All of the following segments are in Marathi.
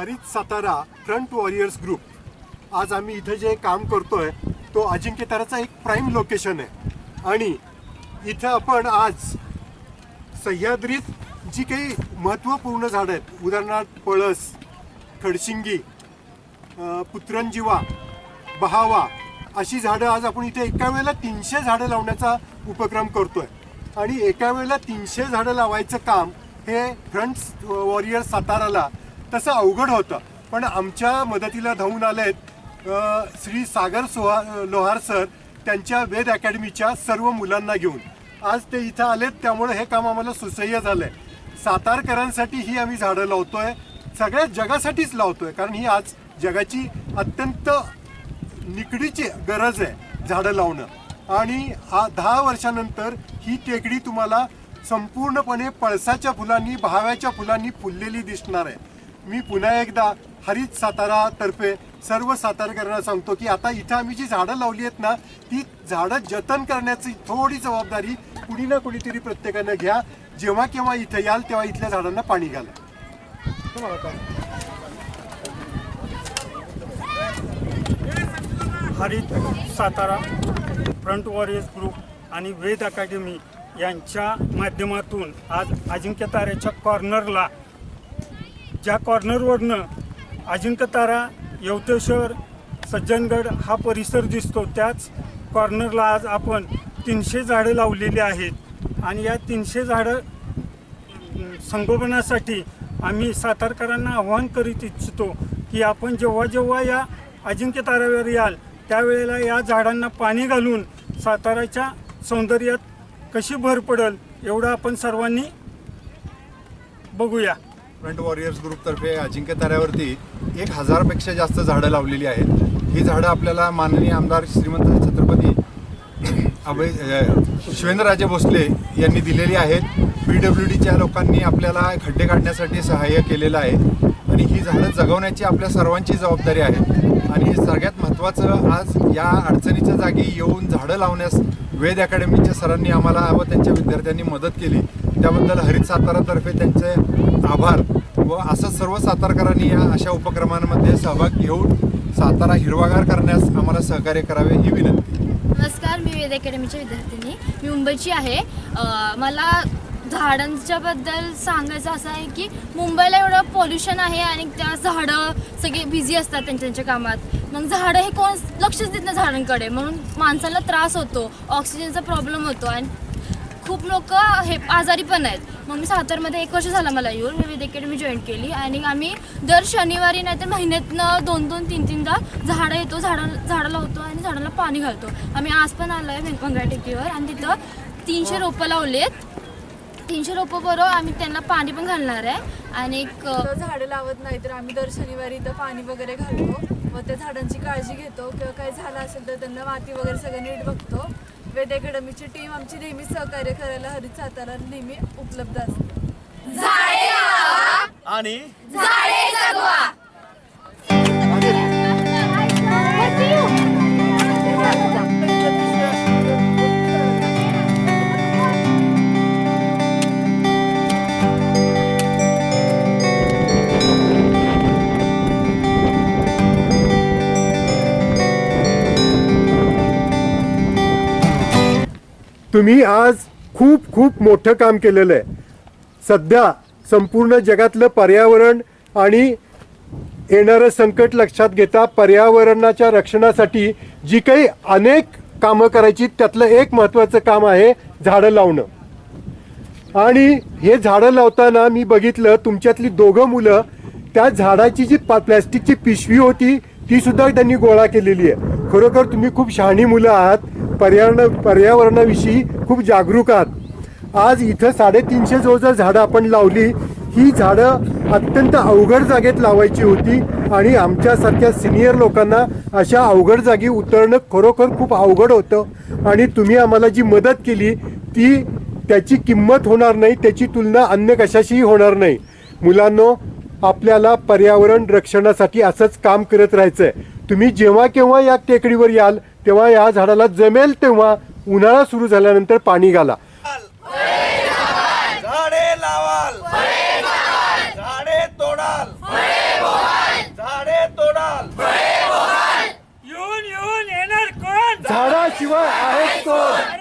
हरित सातारा फ्रंट वॉरियर्स ग्रुप. आज आम्ही इथं जे काम करतोय तो अजिंक्यताराचा एक प्राईम लोकेशन आहे. आणि इथं आपण आज सह्याद्रीत जी काही महत्त्वपूर्ण झाडं आहेत उदाहरणार्थ पळस खडशिंगी पुत्रंजीवा बहावा अशी झाडं आज आपण इथे एका वेळेला तीनशे झाडं लावण्याचा उपक्रम करतोय. आणि एका वेळेला तीनशे झाडं लावायचं काम हे फ्रंट वॉरियर साताराला तसं अवघड होतं. पण आमच्या मदतीला धावून आलेत श्री सागर सोहा लोहार सर त्यांच्या वेद अकॅडमीच्या सर्व मुलांना घेऊन. आज ते इथं आलेत त्यामुळे हे काम आम्हाला सुसह्य झालं आहे सातारकरांसाठी ही आम्ही झाडं लावतोय सगळ्या जगासाठीच लावतोय कारण ही आज जगाची अत्यंत निकडीची गरज आहे झाडं लावणं. आणि हा दहा वर्षानंतर ही टेकडी तुम्हाला संपूर्णपणे पळसाच्या फुलांनी भाव्याच्या फुलांनी फुललेली दिसणार आहे. मी पुन्हा एकदा हरित सातारा तर्फे सर्व सातारकरांना सांगतो की आता इथं आम्ही जी झाडं लावली आहेत ना ती झाडं जतन करण्याची थोडी जबाबदारी कुणी ना कुणीतरी प्रत्येकानं घ्या. जेव्हा केव्हा इथं याल तेव्हा इथल्या झाडांना पाणी घाला. हरित सातारा फ्रंट वॉरियर्स ग्रुप आणि वेद अकॅडमी यांच्या माध्यमातून आज अजिंक्यताऱ्याच्या कॉर्नरला ज्या कॉर्नरवरनं अजिंक्य तारा यवतेश्वर सज्जनगड हा परिसर दिसतो त्याच कॉर्नरला आज आपण तीनशे झाडं लावलेली आहेत. आणि या तीनशे झाडं संगोपनासाठी आम्ही सातारकरांना आव्हान करीत इच्छितो की आपण जेव्हा जेव्हा या अजिंक्य ताऱ्यावर याल त्यावेळेला या झाडांना पाणी घालून साताराच्या सौंदर्यात कशी भर पडेल एवढं आपण सर्वांनी बघूया. फ्रंट वॉरियर्स ग्रुपतर्फे अजिंक्य ताऱ्यावरती एक हजारपेक्षा जास्त झाडं लावलेली आहेत. ही झाडं आपल्याला माननीय आमदार श्रीमंत छत्रपती अभय शिवेंद्रराजे भोसले यांनी दिलेली आहेत. पी डब्ल्यू डीच्या लोकांनी आपल्याला खड्डे काढण्यासाठी सहाय्य केलेलं आहे. आणि ही झाडं जगवण्याची आपल्या सर्वांची जबाबदारी आहे. आणि सगळ्यात महत्त्वाचं आज या अडचणीच्या जागी येऊन झाडं लावण्यास वेद अकॅडमीच्या सरांनी आम्हाला व त्यांच्या विद्यार्थ्यांनी मदत केली. त्याबद्दल हरित सातारातर्फे त्यांचे आभार व असं सर्व सातारकरांनी या अशा उपक्रमांमध्ये सहभाग घेऊन सातारा हिरवागार करण्यास आम्हाला सहकार्य करावे ही विनंती. नमस्कार मी वेद अकॅडमीच्या विद्यार्थिनी. मी मुंबईची आहे. मला झाडांच्या बद्दल सांगायचं असं आहे की मुंबईला एवढं पोल्युशन आहे आणि त्या झाडं सगळे बिझी असतात त्यांच्या त्यांच्या कामात. मग झाडं हे कोण लक्षच देत नाही झाडांकडे. म्हणून माणसाला त्रास होतो ऑक्सिजनचा प्रॉब्लेम होतो आणि खूप लोक हे आजारी पण आहेत. मग मी सातारमध्ये एक वर्ष झालं मला येऊन मी विद अकॅडमी जॉईन केली आणि आम्ही दर शनिवारी नाहीतर महिन्यातनं दोन दोन तीन तीनदा झाडं येतो झाडं झाडं लावतो आणि झाडाला पाणी घालतो. आम्ही आज पण आलो आहे मंगळाटेकीवर आणि तिथं तीनशे रोपं लावलेत. तीनशे रोपं बरोबर आम्ही त्यांना पाणी पण घालणार आहे आणि एक झाडं लावत नाही तर आम्ही दर शनिवारी इथं पाणी वगैरे घालतो. व त्या झाडांची काळजी घेतो. किंवा काही झालं असेल तर त्यांना माती वगैरे सगळं नीट बघतो. वेद अकॅडमीची टीम आमची नेहमी सहकार्य करायला हरित सातारा नेहमी उपलब्ध असते. आणि तुम्ही आज खूप खूप मोठं काम केलेलं आहे. सध्या संपूर्ण जगातलं पर्यावरण आणि येणारं संकट लक्षात घेता पर्यावरणाच्या रक्षणासाठी जी काही अनेक कामं करायची त्यातलं एक महत्त्वाचं काम आहे झाडं लावणं. आणि हे झाडं लावताना मी बघितलं तुमच्यातली दोघं मुलं त्या झाडाची जी पा प्लॅस्टिकची पिशवी होती ती सुद्धा त्यांनी गोळा केलेली आहे. खरोखर तुम्ही खूप शहाणी मुलं आहात. पर्यावरण पर्यावरणाविषयी खूप जागरूक आहात. आज इथं साडेतीनशे जवळजवळ झाडं आपण लावली. ही झाडं अत्यंत अवघड जागेत लावायची होती आणि आमच्यासारख्या सिनियर लोकांना अशा अवघड जागी उतरणं खरोखर खूप अवघड होतं. आणि तुम्ही आम्हाला जी मदत केली ती त्याची किंमत होणार नाही त्याची तुलना अन्य कशाशीही होणार नाही. मुलांनो आपल्याला पर्यावरण रक्षणासाठी असंच काम करत राहायचं आहे तुम्ही जेव्हा केव्हा या टेकडीवर याल तेव्हा या झाडाला जमेल तेव्हा उन्हाळा सुरू झाल्यानंतर पाणी घाला. झाडे लावाल. झाडे तोडाल. झाडे तोडाल. येणार कोण? झाडाशिवाय कोण?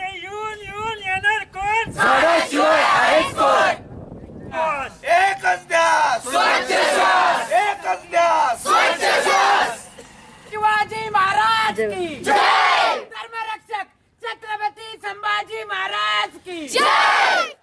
झाडाशिवाय शिवाजी महाराज की. Jake!